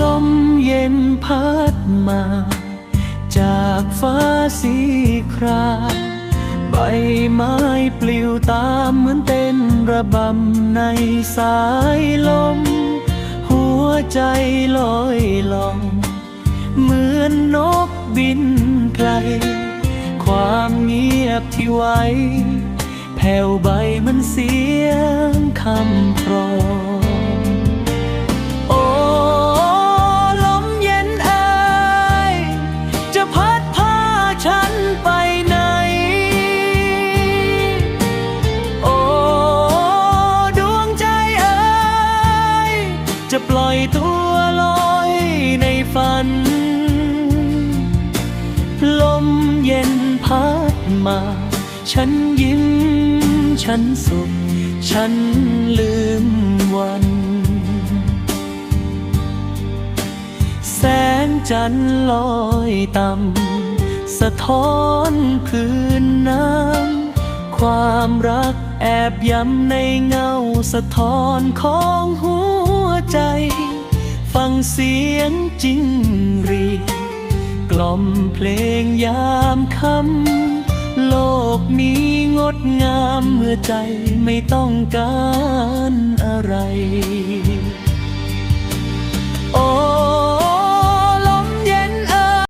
ลมเย็นพัดมา จากฟ้าสีครามใบไม้ปลิวตามเหมือนเต้นระบำในสายลม หัวใจลอยลอง เหมือนนกบินไกล ความเงียบที่ไว้ แผ่วใบมันเสียงคำ จะปล่อยตัวลอยในฝัน ลมเย็นพัดมา ฉันยิ้ม ฉันสุข ฉันลืมวัน แสงจันทร์ลอยต่ำสะท้อนพื้นน้ำ ความรักแอบย้ำในเงาสะท้อนของหัวใจฟัง เสียงจริงรีกล่อมเพลงยามค่ำโลกนี้งดงามเมื่อใจไม่ต้องการอะไร